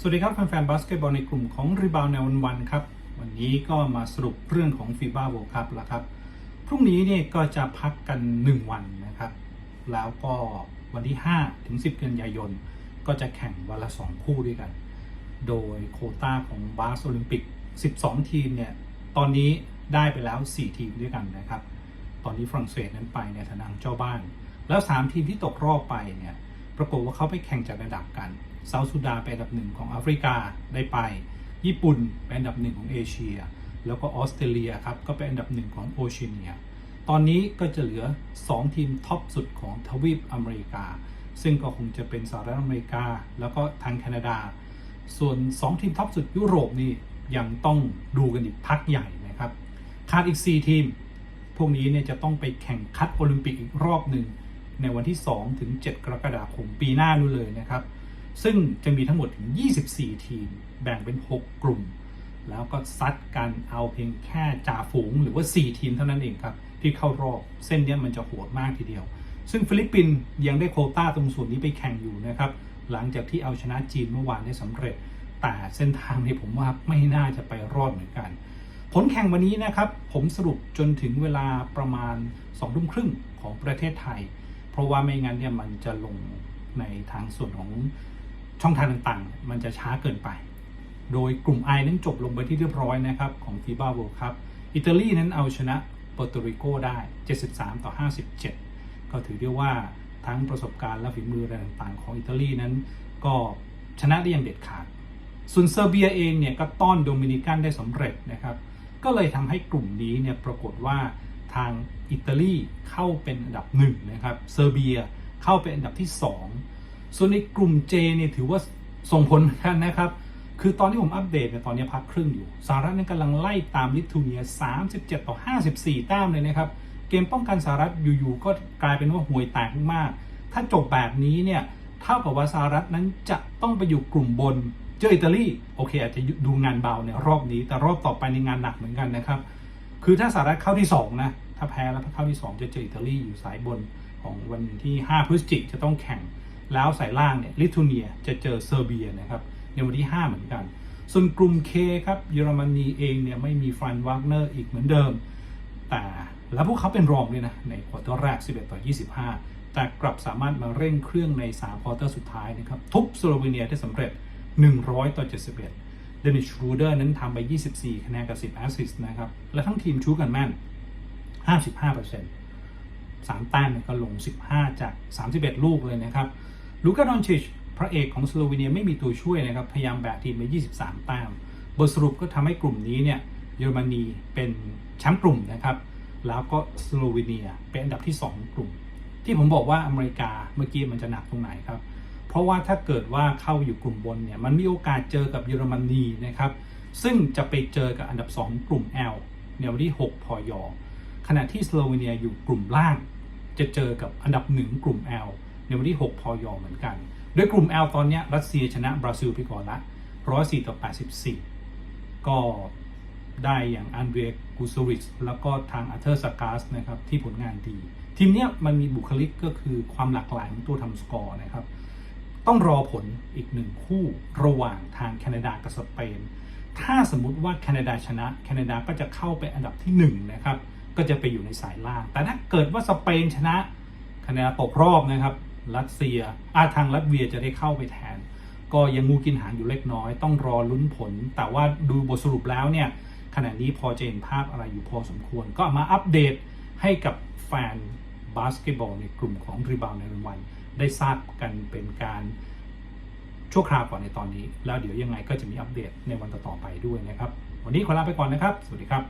สวัสดีครับแฟนๆบาสเกตบอลในกลุ่มของรีบาวในวันวันครับ วันนี้ก็มาสรุปเรื่องของฟีบ้าโวคัพแล้วครับ พรุ่งนี้เนี่ยก็จะพักกัน 1 วันนะครับ แล้วก็วันที่ 5 ถึง 10 กันยายน ก็จะแข่งวันละ 2 คู่ด้วยกัน โดยโคต้าของบาสโอลิมปิก 12 ทีมเนี่ย ตอนนี้ได้ไปแล้ว 4 ทีมด้วยกันนะครับ ตอนนี้ฝรั่งเศสนั้นไปในฐานะเจ้าบ้าน แล้ว 3 ทีมที่ตกรอบไปเนี่ย ปรากฏว่าเขาไปแข่งจากระดับกัน เซาท์สุดาเป็นอันดับหนึ่งของแอฟริกาได้ไป ญี่ปุ่นเป็นอันดับหนึ่งของเอเชีย แล้วก็ออสเตรเลียครับก็เป็นอันดับหนึ่งของโอเชียเนีย ตอนนี้ก็จะเหลือ 2 ทีมท็อปสุดของทวีปอเมริกา ซึ่งก็คงจะเป็นสหรัฐอเมริกา แล้วก็ทางแคนาดา ส่วน 2 ทีมท็อปสุดยุโรปนี่ยังต้องดูกันอีกพักใหญ่นะครับขาดอีก 4 ทีม พวกนี้เนี่ยจะต้องไปแข่งคัดโอลิมปิกอีกรอบหนึ่งในวันที่ 2 ถึง 7 กรกฎาคมปีหน้านู่นเลยนะครับ ซึ่งจะมีทั้งหมดถึง 24 ทีม แบ่งเป็น 6 กลุ่ม แล้วก็ซัดกันเอาเพียงแค่จ่าฝูงหรือว่า 4 ทีมเท่านั้นเองครับ ที่เข้ารอบเส้นนี้มันจะโหดมากทีเดียว ซึ่งฟิลิปปินส์ยังได้โคต้าตรงส่วนนี้ไปแข่งอยู่นะครับ หลังจากที่เอาชนะจีนเมื่อวานได้สำเร็จ แต่เส้นทางนี้ผมว่าไม่น่าจะไปรอดเหมือนกัน ผลแข่งวันนี้นะครับผมสรุปจนถึงเวลาประมาณ2ทุ่มครึ่งของประเทศไทย เพราะว่าไม่งั้นเนี่ยมันจะลงในทางส่วนของ ช่องทางต่างๆ มันจะช้าเกินไป โดยกลุ่ม I นั้นจบลงไปที่เรียบร้อยนะครับ ของ FIBA World Cup อิตาลีนั้นเอาชนะเปอร์โตริโกได้ 73 ต่อ 57 ก็ถือได้ว่าทั้งประสบการณ์และฝีมืออะไรต่างๆ ของอิตาลีนั้น ก็ชนะได้อย่างเด็ดขาด ส่วนเซอร์เบียเองเนี่ยก็ต้อนโดมินิกันได้สำเร็จนะครับ ก็เลยทำให้กลุ่มนี้เนี่ยปรากฏว่าทางอิตาลีเข้าเป็นอันดับหนึ่งนะครับ เซอร์เบียเข้าเป็นอันดับที่ 2 ส่วนในกลุ่ม J เนี่ยถือว่าส่งผลเหมือนกันนะครับ คือตอนที่ผมอัปเดตเนี่ยตอนนี้พักครึ่งอยู่สหรัฐนั้นกำลังไล่ตามลิทัวเนีย 37 ต่อ 54 แต้มเลยนะครับ เกมป้องกันสหรัฐอยู่ๆก็กลายเป็นว่าห่วยแตกมาก ถ้าจบแบบนี้เนี่ยเท่ากับว่าสหรัฐนั้นจะต้องไปอยู่กลุ่มบนเจออิตาลีโอเค อาจจะดูงานเบาในรอบนี้ แต่รอบต่อไปในงานหนักเหมือนกันนะครับ คือถ้าสหรัฐเข้าที่2นะถ้าแพ้แล้วเข้าที่ 2 จะเจออิตาลีอยู่สายบนของวันที่ 5 พฤศจิกจะต้องแข่ง แล้วสายล่างเนี่ยลิทัวเนียจะเจอเซอร์เบียนะครับในวันที่ 5 เหมือนกัน ส่วนกลุ่ม K ครับเยอรมนีเองเนี่ยไม่มีฟรานวากเนอร์อีกเหมือนเดิม แต่แล้วพวกเขาเป็นรองด้วยนะ ในควอเตอร์แรก 11 ต่อ 25 แต่กลับสามารถมาเร่งเครื่องใน3ควอเตอร์สุดท้ายนะครับทุบสโลวีเนียได้สำเร็จ 100 ต่อ 71 เดนิชรูเดอร์นั้นทำไป 24 คะแนนกับ 10 แอสซิสต์นะครับ และทั้งทีมชูกันแม่น 55%สามแต้มเนี่ยก็ลง 15 จาก 31 ลูกเลยนะครับ ลูกาดอนชิชพระเอกของสโลวีเนียไม่มีตัวช่วยนะครับพยายามแบกทีมไป 23 แต้มบทสรุปก็ทำให้กลุ่มนี้เนี่ยเยอรมนีเป็นแชมป์กลุ่มนะครับ แล้วก็สโลวีเนียเป็นอันดับที่ 2 กลุ่ม ที่ผมบอกว่าอเมริกาเมื่อกี้มันจะหนักตรงไหนครับ เพราะว่าถ้าเกิดว่าเข้าอยู่กลุ่มบนเนี่ยมันมีโอกาสเจอกับเยอรมนีนะครับ ซึ่งจะไปเจอกับอันดับ 2 กลุ่ม L ในวันที่ 6 พย ขณะที่สโลวีเนียอยู่กลุ่มล่าง จะเจอกับอันดับ 1 กลุ่ม L ในวันที่ 6พยอเหมือนกัน โดยกลุ่ม L ตอนนี้รัสเซียชนะบราซิลไปก่อนละ104ต่อ84 ก็ได้อย่างอันเดรียกูซวิชแล้วก็ทางอาเธอร์สกาสนะครับที่ผลงานดี ทีมเนี้ยมันมีบุคลิกก็คือความหลากหลายของตัวทำสกอร์นะครับ ต้องรอผลอีกหนึ่งคู่ระหว่างทางแคนาดากับสเปน ถ้าสมมุติว่าแคนาดาชนะ แคนาดาก็จะเข้าไปอันดับที่1นะครับก็จะไปอยู่ในสายล่าง แต่ถ้าเกิดว่าสเปนชนะแคนาดาตกรอบนะครับ รัสเซียอาทางรัสเวียจะได้เข้าไปแทน ก็ยังงูกินหางอยู่เล็กน้อย ต้องรอลุ้นผล แต่ว่าดูบทสรุปแล้วเนี่ยขณะนี้พอจะเห็นภาพอะไรอยู่พอสมควร ก็มาอัปเดตให้กับแฟนบาสเกตบอลในกลุ่มของรีบาวในวันได้ทราบกันเป็นการชั่วคราวก่อนในตอนนี้ แล้วเดี๋ยวยังไงก็จะมีอัปเดตในวันต่อๆไปด้วยนะครับ วันนี้ขอลาไปก่อนนะครับ สวัสดีครับ